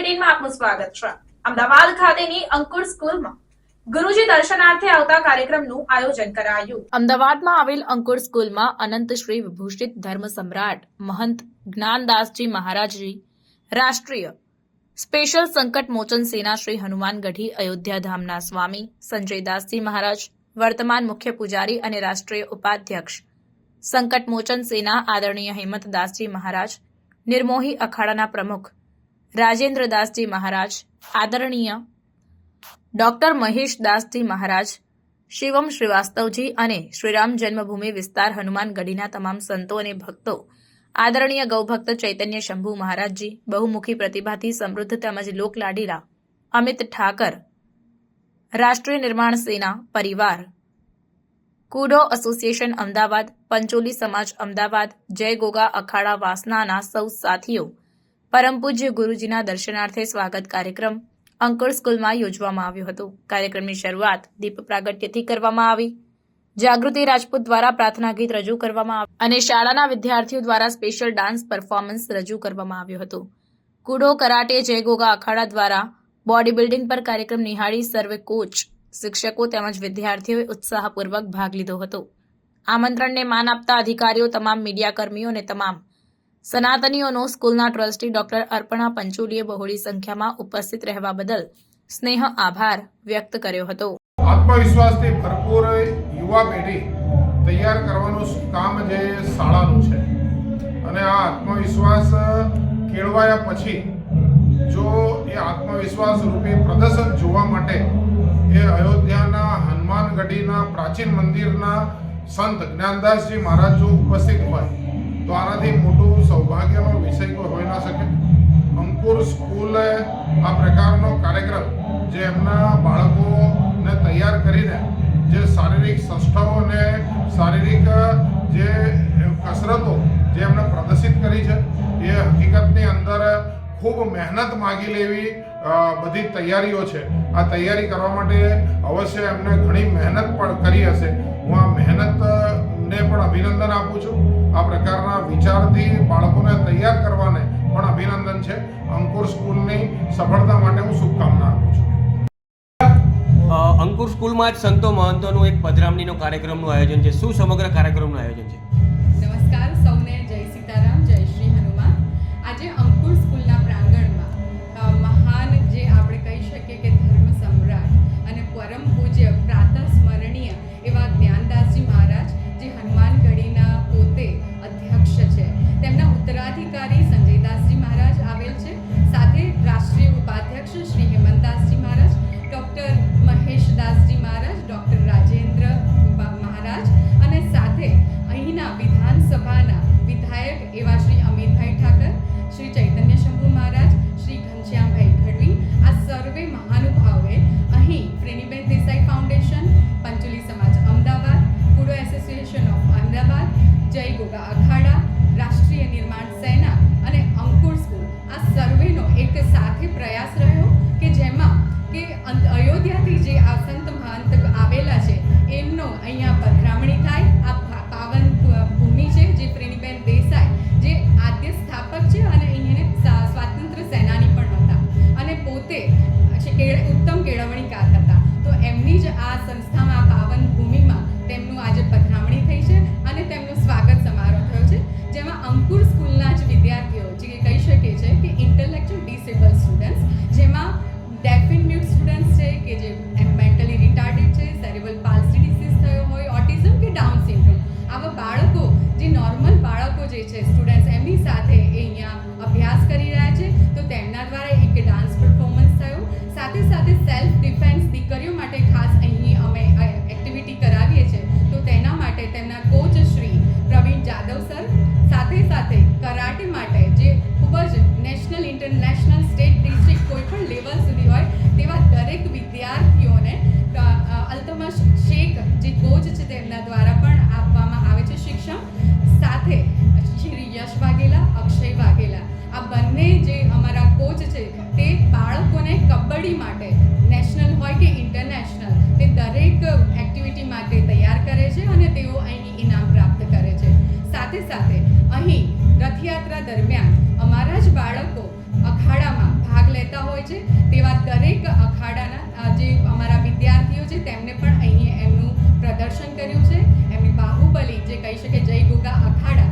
બુલેટિનમાં આપનું સ્વાગત છે. અમદાવાદ ખાતેની અંકુર સ્કૂલમાં ગુરુજી દર્શનાર્થે આવતા કાર્યક્રમનું આયોજન કરાયું. અમદાવાદમાં આવેલ અંકુર સ્કૂલમાં અનંત શ્રી વિભૂષિત ધર્મ સમ્રાટ મહંત જ્ઞાનદાસજી મહારાજજી, રાષ્ટ્રીય સ્પેશિયલ સંકટ મોચન સેના શ્રી હનુમાન ગઢી અયોધ્યા ધામના સ્વામી સંજયદાસજી મહારાજ, વર્તમાન મુખ્ય પૂજારી અને રાષ્ટ્રીય ઉપાધ્યક્ષ સંકટ મોચન સેના આદરણીય હેમંતદાસજી મહારાજ, નિર્મોહી અખાડાના પ્રમુખ રાજેન્દ્રદાસજી મહારાજ, આદરણીય ડોક્ટર મહેશ દાસજી મહારાજ, શિવમ શ્રીવાસ્તવજી અને શ્રીરામ જન્મભૂમિ વિસ્તાર હનુમાન ગઢીના તમામ સંતો અને ભક્તો, આદરણીય ગૌભક્ત ચૈતન્ય શંભુ મહારાજજી, બહુમુખી પ્રતિભાથી સમૃદ્ધ તેમજ લોકલાડીલા અમિત ઠાકર, રાષ્ટ્રીય નિર્માણ સેના પરિવાર, કુડો એસોસિએશન અમદાવાદ, પંચોલી સમાજ અમદાવાદ, જય ગોગા અખાડા વાસનાના સૌ સાથીઓ પરમ પૂજ્ય ગુરુજીના દર્શનાર્થે સ્વાગત કાર્યક્રમ અંકુર સ્કૂલમાં યોજવામાં આવ્યો હતો. કાર્યક્રમની શરૂઆત દીપ પ્રાગટ્યથી કરવામાં આવી. જાગૃતિ રાજપૂત દ્વારા પ્રાર્થના ગીત રજૂ કરવામાં આવ્યું અને શાળાના વિદ્યાર્થીઓ દ્વારા સ્પેશિયલ ડાન્સ પરફોર્મન્સ રજૂ કરવામાં આવ્યો હતો. કુડો કરાટે જયગોગા અખાડા દ્વારા બોડી બિલ્ડિંગ પર કાર્યક્રમ નિહાળી સર્વે કોચ, શિક્ષકો તેમજ વિદ્યાર્થીઓએ ઉત્સાહપૂર્વક ભાગ લીધો હતો. આમંત્રણને માન આપતા અધિકારીઓ, તમામ મીડિયાકર્મીઓ અને તમામ સનાતનીઓનો સ્કૂલના ટ્રસ્ટી ડોક્ટર અર્પણા પંચોલીએ બહોળી સંખ્યામાં ઉપસ્થિત રહેવા બદલ સ્નેહ, આભાર વ્યક્ત કર્યો હતો. આત્મવિશ્વાસથી ભરપૂર યુવા પેઢી તૈયાર કરવાનું કામ જે શાળાનું છે? અને આ આત્મવિશ્વાસ કેળવાયા પછી જો એ આત્મવિશ્વાસ રૂપે પ્રદર્શન જોવા માટે એ અયોધ્યાના હનુમાનગઢીના પ્રાચીન મંદિરના સંત જ્ઞાનદાસજી મહારાજ જો ઉપસ્થિત હોય તો આનાથી મોટું સૌભાગ્યનો વિષય કોઈ હોઈ ના શકે. અંકુર સ્કૂલે આ પ્રકારનો કાર્યક્રમ જે એમના બાળકોને તૈયાર કરીને જે શારીરિક સંસ્થાઓ અને શારીરિક જે કસરતો જે એમણે પ્રદર્શિત કરી છે, એ હકીકતની અંદર ખૂબ મહેનત માગી લેવી બધી તૈયારીઓ છે. આ તૈયારી કરવા માટે અવશ્ય એમને ઘણી મહેનત પણ કરી હશે. હું આ મહેનતને પણ અભિનંદન આપું છું. આ પ્રકારના વિચારથી બાળકોને તૈયાર કરવાને પણ અભિનંદન છે. અંકુર સ્કૂલની સફળતા માટે હું શુભકામના આપું છું. અંકુર સ્કૂલમાં જ સંતો મહંતોનું એક પધરામણીનો કાર્યક્રમનું આયોજન છે. શું સમગ્ર કાર્યક્રમનું આયોજન છે? નમસ્કાર સૌને અખાડા, રાષ્ટ્રીય નિર્માણ સેના અને અંકુર સ્કૂલ આ સર્વેનો એક સાથે પ્રયાસ રહ્યો કે જેમાં કે અયોધ્યાથી જે આ સંત મહંત આવેલા છે, એમનો અહીંયા પધરામણી થાય. આ પાવન ભૂમિ છે જે પ્રેમીબેન દેસાઈ, જે આદ્ય સ્થાપક છે અને એને સ્વાતંત્ર્ય સેનાની પણ હતા. અને પોતે ઉત્તમ કેળવણીકાર હતા. તો એમની જ આ સંસ્થામાં, પાવન ભૂમિમાં તેમનું આજે પધરામણી સાથે સાથે કરાટે માટે જે ખૂબ જ નેશનલ, ઇન્ટરનેશનલ, સ્ટેટ, ડિસ્ટ્રિક્ટ કોઈ પણ લેવલ સુધી હોય, તેવા દરેક વિદ્યાર્થીઓને અલ્તમશ શેખ જે કોચ છે તેમના દ્વારા પણ આપવામાં આવે છે શિક્ષણ. સાથે શ્રી યશ વાઘેલા, અક્ષય વાઘેલા. આ બંને જે અમારા કોચ છે, તે બાળકોને કબડ્ડી માટે, નેશનલ હોય કે ઇન્ટરનેશનલ, તે દરેક એક્ટિવિટી માટે તૈયાર કરે છે અને તેઓ અહીં ઇનામ પ્રાપ્ત કરે છે. સાથે સાથે અહીં રથયાત્રા દરમિયાન અમારા જ બાળકો અખાડામાં ભાગ લેતા હોય છે. તેવા દરેક અખાડાના, જે અમારા વિદ્યાર્થીઓ છે, તેમને પણ અહીં એમનું પ્રદર્શન કર્યું છે. એમની બાહુબલી, જે કહી શકે જય ગોગા અખાડા